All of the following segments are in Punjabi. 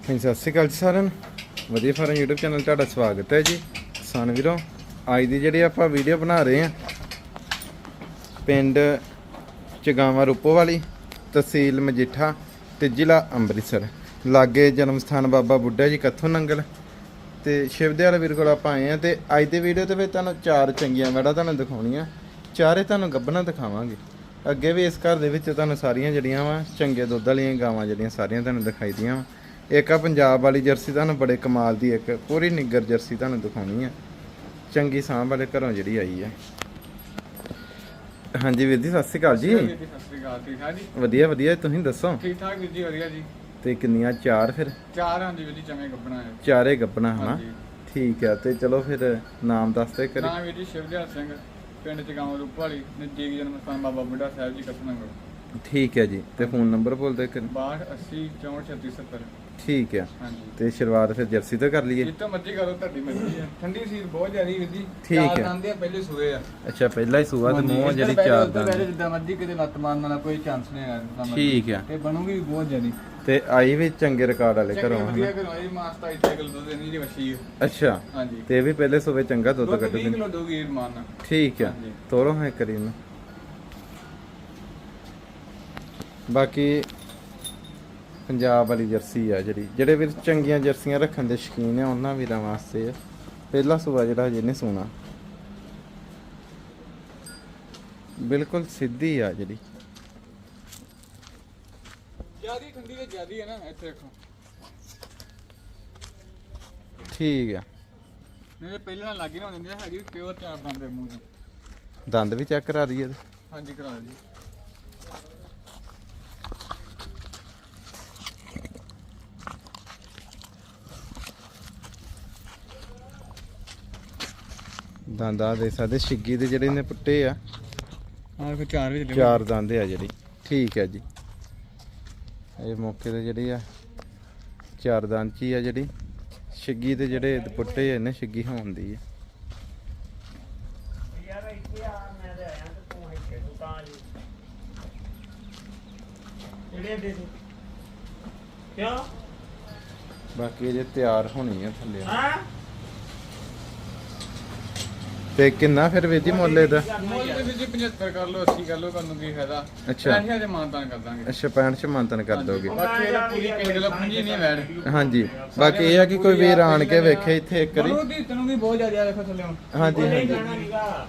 ਹਾਂਜੀ, ਸਤਿ ਸ਼੍ਰੀ ਅਕਾਲ ਜੀ ਸਾਰਿਆਂ ਨੂੰ। ਵਧੀਆ ਫਾਰਮ YouTube ਚੈਨਲ ਤੁਹਾਡਾ ਸਵਾਗਤ ਹੈ ਜੀ। ਕਿਸਾਨ ਵੀਰੋ, ਅੱਜ ਦੀ ਜਿਹੜੀ ਆਪਾਂ ਵੀਡੀਓ ਬਣਾ ਰਹੇ ਹਾਂ, ਪਿੰਡ ਚਗਾਵਾ ਰੂਪੋ ਵਾਲੀ, ਤਹਿਸੀਲ ਮਜੀਠਾ ਤੇ ਜ਼ਿਲ੍ਹਾ ਅੰਮ੍ਰਿਤਸਰ। ਲਾਗੇ ਜਨਮ ਸਥਾਨ ਬਾਬਾ ਬੁੱਢਾ ਜੀ ਕੱਥੋਂ ਨੰਗਲ। ਤੇ ਸ਼ਿਵਦਿਆਲ ਵੀਰ ਕੋਲ ਆਪਾਂ ਆਏ ਆ ਤੇ ਅੱਜ ਦੇ ਵੀਡੀਓ ਦੇ ਵਿੱਚ ਤੁਹਾਨੂੰ ਚਾਰ ਚੰਗੀਆਂ ਵੜਾ ਤੁਹਾਨੂੰ ਦਿਖਾਉਣੀਆਂ। ਚਾਰੇ ਤੁਹਾਨੂੰ ਗੱਬਣਾ ਦਿਖਾਵਾਂਗੇ। ਅੱਗੇ ਵੀ ਇਸ ਘਰ ਦੇ ਵਿੱਚ ਤੁਹਾਨੂੰ ਸਾਰੀਆਂ ਜਿਹੜੀਆਂ ਵਾ, ਚੰਗੇ ਦੁੱਧ ਵਾਲੀਆਂ ਗਾਵਾਂ ਜਿਹੜੀਆਂ ਸਾਰੀਆਂ ਤੁਹਾਨੂੰ ਦਿਖਾਈ ਦੀਆਂ ਵਾ। ਇੱਕ ਆ ਪੰਜਾਬ ਵਾਲੀ ਜਰਸੀ ਤੁਹਾਨੂੰ ਬੜੇ ਕਮਾਲ ਦੀ ਇੱਕ ਪੂਰੀ ਨਿੱਗਰ ਜਰਸੀ ਤੁਹਾਨੂੰ ਦਿਖਾਉਣੀ ਆ। ਚੰਗੀ ਸਾਂਭ ਵਾਲੇ ਘਰੋਂ ਜਿਹੜੀ ਆਈ ਹੈ ਹਾਂਜੀ ਵੀਰ ਜੀ ਸਤਿ ਸ਼੍ਰੀ ਅਕਾਲ ਜੀ। ਸਤਿ ਸ਼੍ਰੀ ਅਕਾਲ ਠੀਕ ਠਾਕ ਜੀ ਵਧੀਆ ਵਧੀਆ ਤੁਸੀਂ ਦੱਸੋ? ਠੀਕ ਠਾਕ ਵੀਰ ਜੀ ਵਧੀਆ ਜੀ। ਤੇ ਕਿੰਨੀਆਂ ਚਾਰ ਫਿਰ? ਚਾਰ ਹਾਂ ਜੀ ਵੀਰ ਜੀ ਚਵੇਂ ਗੱਬਣਾ ਹੈ। ਚਾਰੇ ਗੱਬਣਾ ਹਨਾ? ਹਾਂਜੀ। ਠੀਕ ਆ ਤੇ ਚਲੋ ਫਿਰ ਨਾਮ ਦੱਸਦੇ ਕਰੀ ਨਾਮ ਵੀਰ ਜੀ ਸ਼ਿਵਦਿਆਲ ਸਿੰਘ ਪਿੰਡ ਚਗਾਉਂ ਰੂਪਵਾਲੀ ਨਜ਼ਦੀਕ ਜਨਮ ਸਥਾਨ ਬਾਬਾ ਬੁੱਢਾ ਸਾਹਿਬ ਜੀ ਕਸਨਗਰ ਠੀਕ ਹੈ ਜੀ ਤੇ ਫੋਨ ਨੰਬਰ ਬੋਲਦੇ ਕਰੀ 62 80 64 36 70 ਠੀਕ ਆ। ਹਾਂਜੀ। ਤੇ ਸ਼ੁਰੂਆਤ ਫਿਰ ਜਰਸੀ ਤੋਂ ਕਰ ਲਈਏ। ਜਿੱਤੋਂ ਮਰਜ਼ੀ ਕਰੋ ਤੁਹਾਡੀ ਮਰਜ਼ੀ ਹੈ ਠੰਡੀ ਸੀਰ ਬਹੁਤ ਜ਼ਿਆਦੀ ਵੀਰ ਜੀ। ਠੀਕ ਚਾਰ ਹੈ। ਦੰਦ ਆ ਪਹਿਲੇ ਸੂਏ ਆ। ਅੱਛਾ ਪਹਿਲਾ ਹੀ ਸੂਆ ਤੇ ਹਾਂਜੀ, ਮੂੰਹ ਜਿਹੜੀ ਪਹਿਲੇ, ਚਾਰ ਪਹਿਲੇ ਜਿੱਦਾਂ ਮਰਜ਼ੀ ਕਿਤੇ ਲੱਤ ਮਾਰਨ ਵਾਲਾ ਕੋਈ ਚਾਂਸ ਨਹੀਂ ਹੈਗਾ ਜਿੱਦਾਂ ਮਰਜ਼ੀ। ਠੀਕ ਆ। ਤੇ ਬਣੂਗੀ ਵੀ ਬਹੁਤ ਜ਼ਿਆਦੀ। ਤੇ ਆਈ ਵੀ ਚੰਗੇ ਰਿਕਾਰਡ ਵਾਲੇ ਚੰਗੇ ਘਰੋਂ ਵਧੀਆ ਹਨਾ? ਕਰੋ ਇਹ ਮਾਸਟਰ ਇੱਥੇ ਕਿਲੋ ਦੁੱਧ ਦੇਣੀ ਜੀ ਵਸ਼ੀ ਅੱਛਾ। ਹਾਂਜੀ। ਤੇ ਇਹ ਵੀ ਪਹਿਲੇ ਸੂਵੇ ਚੰਗਾ ਦੁੱਧ ਦੁੱਧ ਕੱਢ 20 ਦਿੰਦੇ ਕਿਲੋ ਦੋਗੀ ਰਮਾਨ ਠੀਕ ਆ। ਹਾਂਜੀ। ਤੋਰੋ ਹੈ ਕਰੀ ਨੂੰ ਬਾਕੀ ਪੰਜਾਬ ਵਾਲੀ ਜਰਸੀ ਆ ਜਿਹੜੀ ਜਿਹੜੇ ਵੀਰ ਚੰਗੀਆਂ ਜਰਸੀਆਂ ਰੱਖਣ ਦੇ ਸ਼ੌਕੀਨ ਆ ਉਹਨਾਂ ਵੀਰਾਂ ਵਾਸਤੇ ਆ। ਪਹਿਲਾ ਸੂਆ ਜਿਹੜਾ ਨਹੀਂ ਸੋਣਾ। ਬਿਲਕੁਲ ਸਿੱਧੀ ਆ ਜਿਹੜੀ। ਜਿਆਦੀ ਠੰਡੀ ਤੇ ਜਿਆਦੀ ਹੈ ਨਾ ਇੱਥੇ ਦੇਖੋ ਠੀਕ ਆ। ਮੇਰੇ ਪਹਿਲਾਂ ਨਾਲ ਲੱਗੀ ਨਾ ਹੁੰਦੀ ਹੈ ਹੈਗੀ ਪਿਓਰ ਚਾਰ ਦੰਦ ਦੇ ਮੂੰਹ ਦੰਦ ਵੀ ਚੈੱਕ ਕਰਾ ਦਈਏ। ਹਾਂਜੀ ਕਰਾ ਦਿਓ ਦੰਦ ਆ ਦੇ ਸਕਦੇ ਛਿੱਗੀ ਦੇ ਜਿਹੜੇ ਨੇ ਪੁੱਟੇ ਆ। ਹਾਂ ਫਿਰ ਚਾਰ ਵਿੱਚ ਚਾਰ ਦੰਦ ਆ ਜਿਹੜੀ। ਠੀਕ ਹੈ ਜੀ। ਇਹ ਮੌਕੇ ਤੇ ਜਿਹੜੀ ਆ ਚਾਰ ਦੰਦ ਚ ਆ ਜਿਹੜੀ। ਛਿੱਗੀ ਤੇ ਜਿਹੜੇ ਪੁੱਟੇ ਆ ਨੇ ਛਿੱਗੀ ਹੋਣ ਦੀ ਆ। ਯਾਰ ਇੱਥੇ ਆ ਮੈਂ ਤੇ ਆਇਆ ਤੇ ਤੂੰ ਇੱਥੇ ਦੁਕਾਨ ਜੀ। ਜਿਹੜੇ ਦੇ ਦੇ ਕਿਉਂ? ਬਾਕੀ ਇਹ ਤਿਆਰ ਹੋਣੀ ਆ ਥੱਲੇ। ਹਾਂ? ਤੇ ਕਿੰਨਾ ਫਿਰ ਵੀਰ ਜੀ ਮੁੱਲ ਇਹਦਾ? ਮੁੱਲ ਤੇ ਵੀਰ ਜੀ 75 ਕਰ ਲਓ 80 ਕਰ ਲਓ ਤੁਹਾਨੂੰ ਕੀ ਫਾਇਦਾ। ਅੱਛਾ। ਪੈਸੇ ਦੇ ਮਾਨਤਾਨ ਕਰ ਦਾਂਗੇ। ਅੱਛਾ 65 ਚ ਮੰਤਨ ਕਰ ਦੋਗੇ। ਬਾਕੀ ਇਹਦਾ ਪੂਰੀ ਕਿੰਨੇ ਕਿਲੋ ਪੂੰਜੀ ਨਹੀਂ ਵੈੜ। ਹਾਂਜੀ ਬਾਕੀ ਇਹ ਆ ਕਿ ਕੋਈ ਵੀਰ ਆਣ ਕੇ ਵੇਖੇ ਇੱਥੇ ਇੱਕ ਵਾਰੀ। ਬਣੂ ਦੀ ਤੈਨੂੰ ਵੀ ਬਹੁਤ ਜ਼ਿਆਦਾ ਦੇਖੋ ਥੱਲੇ ਹਾਂਜੀ ਨਹੀਂ ਹਾਂਜੀ ਜਾਣਾ ਨੀਗਾ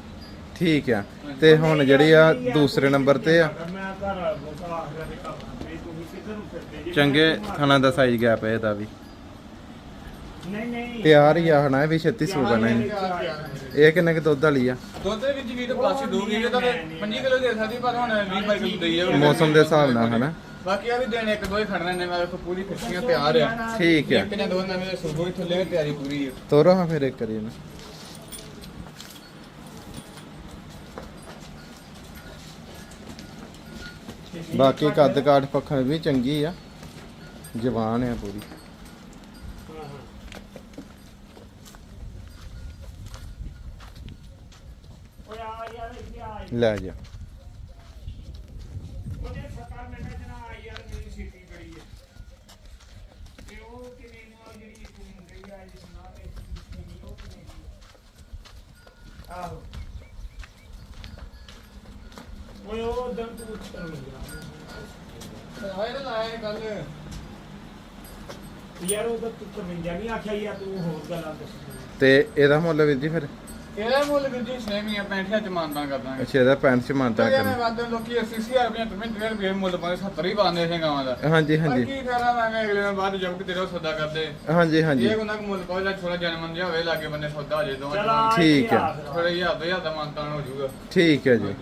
ਠੀਕ ਆ। ਤੇ ਹੁਣ ਜਿਹੜੀ ਆ ਦੂਸਰੇ ਨੰਬਰ ਤੇ ਆ। ਦੇ ਵੀ ਚੰਗੇ ਥਣਾ ਦਾ ਸਾਈਜ਼ ਗੈਪ ਹੈ ਇਹਦਾ ਵੀ। ਨਹੀਂ ਨਹੀਂ। ਤਿਆਰ ਹੀ ਆ ਹਨਾ ਇਹ ਵੀ ਛੇਤੀ ਸੂ ਬਣਾ ਇਹ ਕਿੰਨੇ ਕੁ ਦੁੱਧ ਵਾਲੀ ਆ? ਦੁੱਧ ਦੇ ਵਿੱਚ ਵੀ ਤਾਂ ਪਲਾਸੀ ਦੋ ਵੀਡੀਓ ਤਾਂ 25 ਕਿਲੋ ਦੇ ਸਕਦੀ ਪਰ ਹੁਣ 20 22 ਕਿਲੋ ਦੇਈ ਜਾਵੇ ਮੌਸਮ ਦੇ ਹਿਸਾਬ ਨਾਲ ਹਨਾ। ਬਾਕੀ ਆ ਵੀ ਦਿਨ ਇੱਕ ਦੋ ਹੀ ਖੜਨੇ ਨੇ ਮੈਂ ਵੇਖੋ ਪੂਰੀ ਫਿੱਟੀਆਂ ਤਿਆਰ ਆ। ਠੀਕ ਆ। ਇੱਕ ਜਾਂ ਦੋ ਨਵੇਂ ਸੁਬਹ ਹੀ ਥੱਲੇ ਤਿਆਰੀ ਪੂਰੀ ਹੈ ਤੋਰੋ ਹਾਂ ਫਿਰ ਇੱਕ ਕਰੀ ਨਾ ਬਾਕੀ ਕੱਦ ਕਾਠ ਪੱਖੋਂ ਵੀ ਚੰਗੀ ਆ। ਜਵਾਨ ਆ ਪੂਰੀ ਹਾਂ, ਹਾਂ। ਓਏ ਆ ਯਾਰ ਇੱਥੇ ਆ ਲੈ ਜਾ ਉਹਦੇ ਯਾਰ ਮੇਰੀ ਸੀਟੀ ਬੜੀ ਹੈ। ਤੇ ਉਹ ਕਿਵੇਂ ਨੂੰ ਆ ਜਿਹੜੀ ਤੂੰ ਗਈ ਆ ਜਿਸ ਨਾਲ ਤੇ ਉਹ ਕਿਵੇਂ ਦੀ ਆ? ਆਹੋ। ਓਏ ਉਹ ਦਮ ਤੂੰ ਉੱਤਰ ਗਿਆ। ਆਏ ਨਾ ਲਾਇਆ ਗੱਲ ਯਾਰ ਉਹ ਤਾਂ ਤੂੰ ਨਹੀਂ ਆਖਿਆ ਯਾਰ ਤੂੰ ਹੋਰ ਗੱਲਾਂ ਦੱਸ। ਤੇ ਇਹਦਾ ਮੁੱਲ ਵੀਰ ਜੀ ਫਿਰ? ਇਹਦਾ ਮੁੱਲ ਵੀਰ ਜੀ? ਸੇਮ ਹੀ ਆ 65 ਚ ਮਾਨਦਾਨ ਕਰ ਦਾਂਗੇ। ਅੱਛਾ ਇਹਦਾ 65 ਚ ਮਾਨਤਾ ਮੈਂ ਕਰਨਾ। ਵਾਦੇ ਲੋਕੀ 80000 ਰੁਪਏ ਤੇ ਮਿੰਟ ਰੁਪਏ ਮੁੱਲ ਪਾਉਂਦੇ 70 ਹੀ ਪਾਉਂਦੇ ਸੀ ਗਾਵਾਂ ਦਾ। ਹਾਂਜੀ ਪਰ ਹਾਂਜੀ। ਕੀ ਫਾਇਦਾ ਮੈਂ ਅਗਲੇ ਦਿਨ ਬਾਅਦ ਜਬ ਕਿ ਤੇਰੇ ਉਹ ਸੌਦਾ ਕਰਦੇ। ਹਾਂਜੀ ਹਾਂਜੀ। ਇਹ ਉਹਨਾਂ ਕੋ ਮੁੱਲ ਪਾਉ ਜਾਂ ਥੋੜਾ ਜਨਮ ਜਿਹਾ ਹੋਵੇ ਲਾਗੇ ਬੰਨੇ ਸੌਦਾ ਹੋ ਜੇ ਦੋ ਚਲਾ ਠੀਕ ਹੈ। ਥੋੜਾ ਜਿਹਾ ਦੋ ਹਜ਼ਾਰ ਦਾ ਮਾਨਤਾਨ ਹੋ ਜਾਊਗਾ। ਠੀਕ ਹੈ ਜੀ।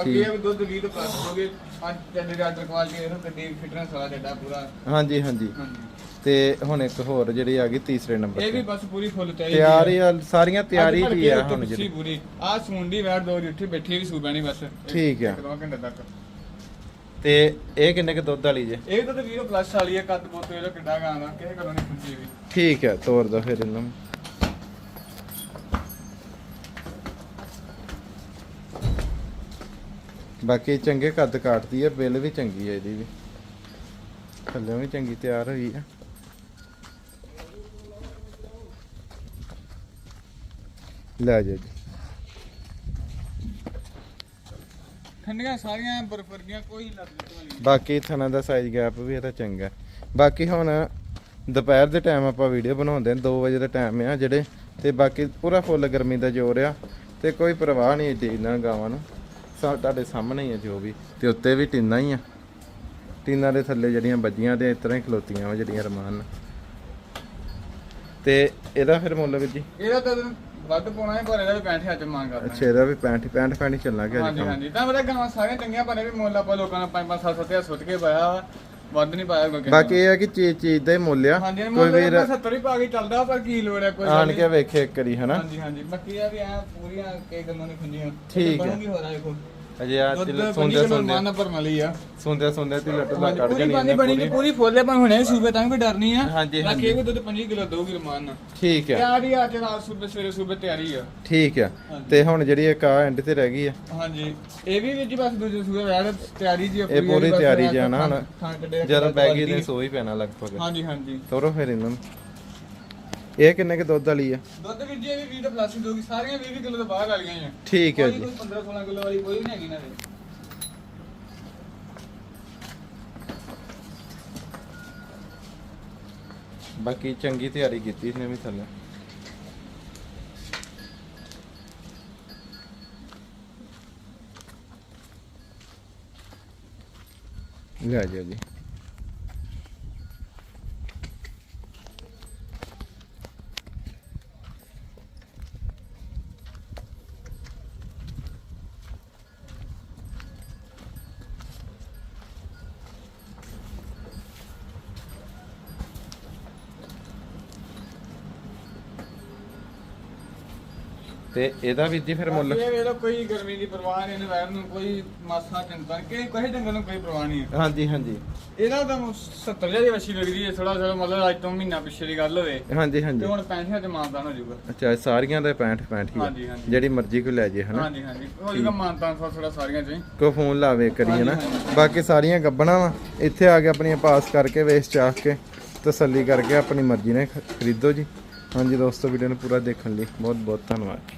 ਅੱਗੇ ਵੀ ਦੁੱਧ 20 ਤੋਂ ਪਲੱਸ ਹੋ ਗਏ ਅੱਜ ਚੱਲੇ ਰਾਤ ਕੁਆਲਿਟੀ ਇਹਨੂੰ ਗੱਡੀ ਫਿਟਨੈਸ ਵਾਲਾ ਚੱਡਾ ਪੂਰਾ। ਹਾਂਜੀ ਹਾਂਜੀ। ਹਾਂਜੀ। ਤੇ ਹੁਣ ਇੱਕ ਹੋਰ ਜਿਹੜੀ ਆ ਗਈ ਤੀਸਰੇ ਨੰਬਰ ਇਹ ਵੀ ਬਸ ਪੂਰੀ ਫੁੱਲ ਤਿਆਰੀ ਤਿਆਰੀ ਆ ਸਾਰੀਆਂ ਤਿਆਰੀ ਦੀ ਆ ਹੁਣ ਜਿਹੜੀ। ਪੂਰੀ। ਆ ਸੁੰਡੀ ਵੈੜ ਦੋ ਉੱਠੀ ਬੈਠੀ ਵੀ ਸੂ ਬੈਣੀ ਬਸ। ਠੀਕ ਆ। ਇੱਕ ਦੋ ਘੰਟੇ ਤੱਕ। ਤੇ ਇਹ ਕਿੰਨੇ ਕੁ ਦੁੱਧ ਵਾਲੀ ਜੇ? ਇਹ ਤਾਂ 20 ਪਲੱਸ ਵਾਲੀ ਹੈ ਕੱਦ ਬੋਤੋ ਇਹਦਾ ਕਿੱਡਾ ਗਾਂ ਦਾ ਕਿਸੇ ਕੋਲੋਂ ਨਹੀਂ ਪੁੱਛੀ ਵੀ ਠੀਕ ਹੈ ਤੋਰ ਦੋ ਫਿਰ ਇਹਨੂੰ। ਬਾਕੀ ਚੰਗੇ ਕੱਦ ਕਾਟਦੀ ਹੈ ਬਿੱਲ ਵੀ ਚੰਗੀ ਹੈ ਇਹਦੀ ਵੀ। ਥੱਲੇ ਵੀ ਚੰਗੀ ਤਿਆਰ ਹੋਈ ਹੈ ਲੈ ਜਾਓ ਜੀ। ਠੰਡੀਆਂ ਸਾਰੀਆਂ ਬਰਫ ਵਰਗੀਆਂ ਕੋਈ ਲੱਗ ਵਾਲੀ ਬਾਕੀ ਥਣਾ ਦਾ ਸਾਈਜ਼ ਗੈਪ ਵੀ ਇਹਦਾ ਚੰਗਾ ਹੈ। ਬਾਕੀ ਹੁਣ ਦੁਪਹਿਰ ਦੇ ਟਾਈਮ ਆਪਾਂ ਵੀਡੀਓ ਬਣਾਉਂਦੇ ਨੇ 2 ਵਜੇ ਦਾ ਟਾਈਮ ਆ ਜਿਹੜੇ ਤੇ ਬਾਕੀ ਪੂਰਾ ਫੁੱਲ ਗਰਮੀ ਦਾ ਜ਼ੋਰ ਆ ਤੇ ਕੋਈ ਪਰਵਾਹ ਨਹੀਂ ਜੀ ਇਹਨਾਂ ਗਾਵਾਂ ਨੂੰ। ਸਾ ਤੁਹਾਡੇ ਸਾਹਮਣੇ ਹੀ ਆ ਜੋ ਵੀ ਤੇ ਉੱਤੇ ਵੀ ਟੀਨਾ ਹੀ ਆ। ਟੀਨਾਂ ਦੇ ਥੱਲੇ ਜਿਹੜੀਆਂ ਵੱਜੀਆਂ ਤੇ ਇਸ ਤਰ੍ਹਾਂ ਹੀ ਖਲੋਤੀਆਂ ਵਾ ਜਿਹੜੀਆਂ ਰਮਾਨ ਨਾਲ। ਤੇ ਇਹਦਾ ਫਿਰ ਮੁੱਲ ਵੀਰ ਜੀ? ਇਹਦਾ ਤਾਂ ਵੱਧ ਪਾਉਣਾ ਹੈ ਪਰ ਇਹਦਾ ਵੀ 65 ਹਜ਼ਾਰ ਚ ਮੰਗ ਕਰਦਾ ਅੱਛਾ ਇਹਦਾ ਵੀ 65 65 65 ਚੱਲਾਂਗੇ ਅੱਜ ਹਾਂਜੀ ਹਾਂਜੀ ਤਾਂ ਮੇਰਾ ਗਾਵਾਂ ਸਾਰੀਆਂ ਚੰਗੀਆਂ ਬਣੇ ਵੀ ਮੁੱਲ ਆਪਾਂ ਲੋਕਾਂ ਨੇ 5 5 7 7 ਹਜ਼ਾਰ ਸੁੱਟ ਕੇ ਪਾਇਆ ਵਾ। ਵੱਧ ਨਹੀਂ ਪਾਇਆ ਕੋਈ ਬਾਕੀ ਇਹ ਆ ਕਿ ਚੀਜ਼ ਚੀਜ਼ ਦਾ ਹੀ ਮੁੱਲ ਆ। ਕੋਈ ਵੀਰ 70 ਹੀ ਪਾ ਕੇ ਚੱਲਦਾ ਪਰ ਕੀ ਲੋੜ ਹੈ ਕੋਈ ਗੱਲ ਆਣ ਨਹੀਂ। ਕੇ ਵੇਖੇ ਇੱਕ ਵਾਰੀ ਹਨਾ? ਹਾਂਜੀ ਹਾਂਜੀ ਬਾਕੀ ਇਹ ਵੀ ਆ ਪੂਰੀਆਂ ਕਈ ਗੱਲਾਂ ਨਹੀਂ ਖੁੰਝੀਆਂ ਠੀਕ ਹੈ। ਬਣੂਗੀ ਹੋਰ ਆ ਦੇਖੋ ਅਜੇ ਆ ਸੁਣਦੇ ਸੁਣਦੇ ਮਾਨ ਭਰਨ ਵਾਲੀ ਆ ਸੁਣਦੇ ਸੁਣਦੇ ਤੀ ਲੱਟ ਹਾਂਜੀ, ਕੱਢ ਪੂਰੀ ਜਾਣੀ ਬਣੀ ਪੂਰੀ। ਪੂਰੀ ਫੁੱਲੇ ਪਰ ਹੁਣੇ ਸੂਬੇ ਤਾਂ ਵੀ ਕੋਈ ਡਰ ਨਹੀਂ ਆ ਹਾਂਜੀ, ਬਾਕੀ। ਇਹ ਵੀ ਦੁੱਧ 5 ਕਿਲੋ ਦੋਗੀ ਰਮਾਨ ਨਾਲ ਠੀਕ ਆ ਤਿਆਰੀ ਆ ਤੇ ਨਾਲ ਸੂਬੇ ਸਵੇਰੇ ਸੂਬੇ ਤਿਆਰੀ ਆ ਠੀਕ ਆ। ਤੇ ਹੁਣ ਜਿਹੜੀ ਇੱਕ ਆ ਐਂਡ ਤੇ ਰਹਿ ਗਈ ਆ ਹਾਂਜੀ ਇਹ ਵੀ ਜੀ ਬਸ ਦੂਜੇ ਸੂਬੇ ਵੈੜ ਤਿਆਰੀ ਜੀ ਆ ਇਹ ਪੂਰੀ ਬਸ ਤਿਆਰੀ ਰਾਤ ਜੀ ਆ ਨਾ ਖਾਣ- ਹੁਣ। ਖਾਣ ਕੱਢਿਆ ਜਦੋਂ ਕੱਢਿਆ ਬੈਗੀ ਨੇ ਦੀ। ਸੋ ਹੀ ਪੈਣਾ ਲਗਭਗ ਹਾਂਜੀ ਹਾਂਜੀ ਤੋਰੋ ਫਿਰ ਇਹਨਾਂ ਨੂੰ ਇਹ ਕਿੰਨੇ ਕੇ ਦੁੱਧ ਵਾਲੀ ਆ? ਦੁੱਧ ਵੀਰ ਜੀ ਇਹ ਵੀ 20 ਤੋਂ ਪਲੱਸ ਹੀ ਦੋਗੀ ਸਾਰੀਆਂ 20 ਕਿਲੋ ਤੋਂ ਬਾਹਰ ਵਾਲੀਆਂ ਆ। ਠੀਕ ਹੈ ਕੋਈ ਜੀ। ਕੋਈ 15 16 ਕਿਲੋ ਵਾਲੀ ਕੋਈ ਨਹੀਂ ਹੈਗੀ ਨਾ ਦੇ ਬਾਕੀ ਚੰਗੀ ਤਿਆਰੀ ਕੀਤੀ ਇਹਨੇ ਵੀ ਥੱਲੇ। ਲੈ ਜਾ ਜੀ। ਤੇ ਇਹਦਾ ਵੀ ਜੀ ਫਿਰ ਮੁੱਲ ਇਹ ਵੇਖੋ ਕੋਈ ਗਰਮੀ ਦੀ ਪਰਵਾਹ ਨਹੀਂ ਇਹਨੇ ਨੂੰ ਕੋਈ ਮਾਸਾ ਚਿੰਤਾ ਕਿ ਕੋਈ ਡੰਗਰ ਨੂੰ ਕੋਈ ਪਰਵਾਹ ਨਹੀਂ ਹੈ। ਹਾਂਜੀ ਹਾਂਜੀ। ਇਹਦਾ ਤਾਂ 70000 ਦੀ ਵਛੀ ਲੱਗਦੀ ਹੈ ਥੋੜਾ ਥੋੜਾ ਮਤਲਬ ਅੱਜ ਤੋਂ ਮਹੀਨਾ ਪਿੱਛੇ ਦੀ ਗੱਲ ਹੋਵੇ। ਹਾਂਜੀ ਤੇ ਹਾਂਜੀ ਹੁਣ 65000 ਤੇ ਮਾਨਦਾਨ ਹੋ ਜਾਊਗਾ। ਅੱਛਾ ਸਾਰੀਆਂ ਦਾ 65 65 ਹੀ ਆ। ਹਾਂਜੀ, ਹਾਂਜੀ। ਜਿਹੜੀ ਮਰਜ਼ੀ ਕੋਈ ਲੈ ਜੇ ਹਨਾ? ਹਾਂਜੀ ਹਾਂਜੀ। ਹੋ ਜਾਊਗਾ ਮਾਨਦਾਨ ਥੋੜਾ ਸਾਰੀਆਂ ਚ। ਕੋ ਫੋਨ ਲਾਵੇ ਕਰੀਏ ਨਾ। ਬਾਕੀ ਸਾਰੀਆਂ ਗੱਬਣਾ ਵਾ। ਇੱਥੇ ਆ ਕੇ ਆਪਣੀਆਂ ਪਾਸ ਕਰਕੇ ਵੇਚ ਚਾਖ ਕੇ ਤਸੱਲੀ ਕਰਕੇ ਆਪਣੀ ਮਰਜ਼ੀ ਨਾਲ ਖਰੀਦੋ ਜੀ। ਹਾਂਜੀ ਦੋਸਤੋ ਵੀਡੀਓ ਨੂੰ ਪੂਰਾ ਦੇਖਣ ਲਈ ਬਹੁਤ ਬਹੁਤ ਧੰਨਵਾਦ।